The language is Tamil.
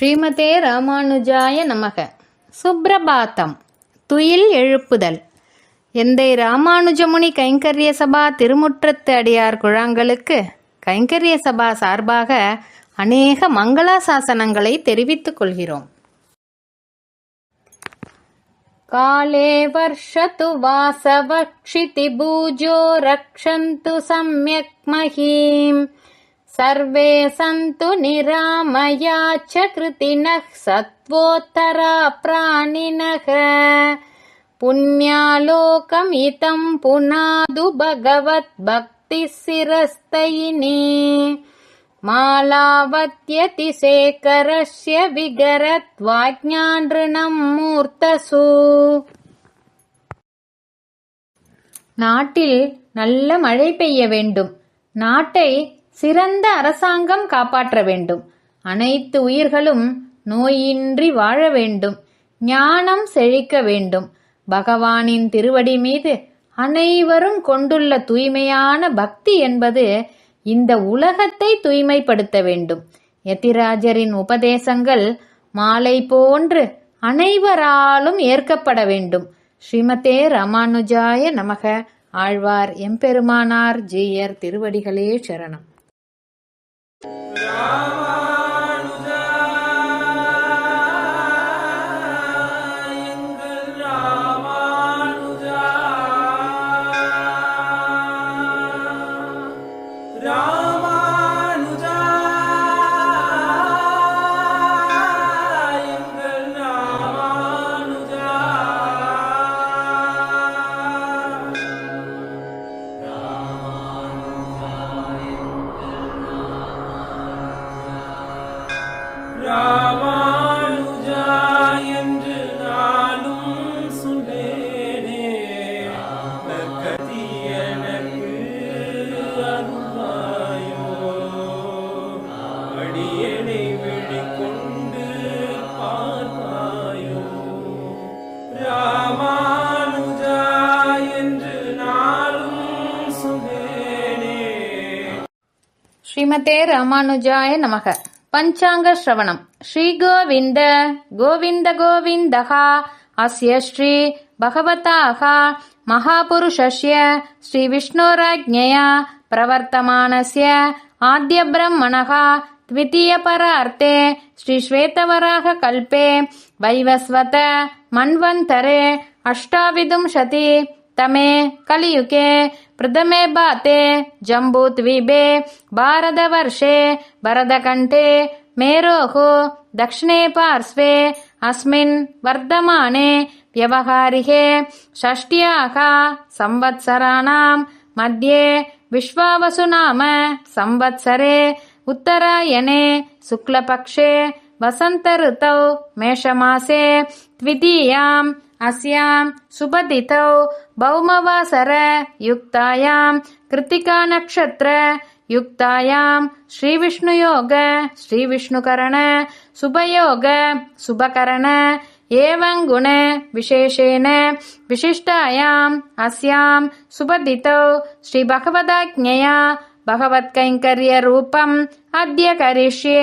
ஸ்ரீமதே ராமானுஜாய நமக. சுப்பிரபாத்தம் துயில் எழுப்புதல். எந்தை ராமானுஜமுனி கைங்கரிய சபா திருமுற்றத்து அடியார் குழாங்களுக்கு கைங்கரிய சபா சார்பாக அநேக மங்களாசாசனங்களை தெரிவித்துக் கொள்கிறோம். காலே வர்ஷத்து வாசவக்ஷிதி பூஜோ ரக்ஷந்து சம்யக் மகீம் सर्वे सन्तु निरामया च कृतिनः सत्त्वोत्तरा प्राणिनः पुण्यालोकमितं पुनादु भगवद्भक्तिः शिरस्तयिनी मालावत्यति शेखरस्य विगरत्वाज्ञानृणं मूर्तसु நாட்டில் நல்ல மழை பெய்ய வேண்டும் நாட்டை சிறந்த அரசாங்கம் காப்பாற்ற வேண்டும். அனைத்து உயிர்களும் நோயின்றி வாழ வேண்டும். ஞானம் செழிக்க வேண்டும். பகவானின் திருவடி மீது அனைவரும் கொண்டுள்ள தூய்மையான பக்தி என்பது இந்த உலகத்தை தூய்மைப்படுத்த வேண்டும். யதிராஜரின் உபதேசங்கள் மாலை போன்று அனைவராலும் ஏற்கப்பட வேண்டும். ஸ்ரீமதே ராமானுஜாய நமக. ஆழ்வார் எம்பெருமானார் ஜீயர் திருவடிகளே சரணம். ராமானுஜா ராமானுஜா என்று நானும் எனக்கு அடியனை விழிக்கொண்டு ராமானுஜா என்று நானும் ஸ்ரீமதே ராமானுஜாய நமக. पञ्चाङ्गश्रवणम्। श्रीगोविन्द गोविन्द गोविन्दः अस्य श्री भगवताः महापुरुषस्य श्रीविष्णोराज्ञया प्रवर्तमानस्य आद्यब्रह्मणः द्वितीयपरार्ते श्रीश्वेतवराहकल्पे वैवस्वत मन्वन्तरे अष्टाविदुंशति तमे कलियुगे प्रथमे बाते जम्बूद्वीपे भारतवर्षे भरतकण्ठे मेरोः दक्षिणे पार्श्वे अस्मिन् वर्धमाने व्यवहारिके षष्ट्याः संवत्सराणां मध्ये विश्वावसुनाम संवत्सरे उत्तरायणे शुक्लपक्षे वसन्तऋतौ मेषमासे द्वितीयाम् अस्यां सुबदितौ भौमवासर युक्तायां कृत्तिकानक्षत्र युक्तायां श्रीविष्णुयोग श्रीविष्णुकरण शुभयोग शुभकरण एवं गुण विशेषेण विशिष्टायाम् अस्यां सुबदितौ श्रीभगवदाज्ञया भगवत्कैङ्कर्यरूपम् अद्य करिष्ये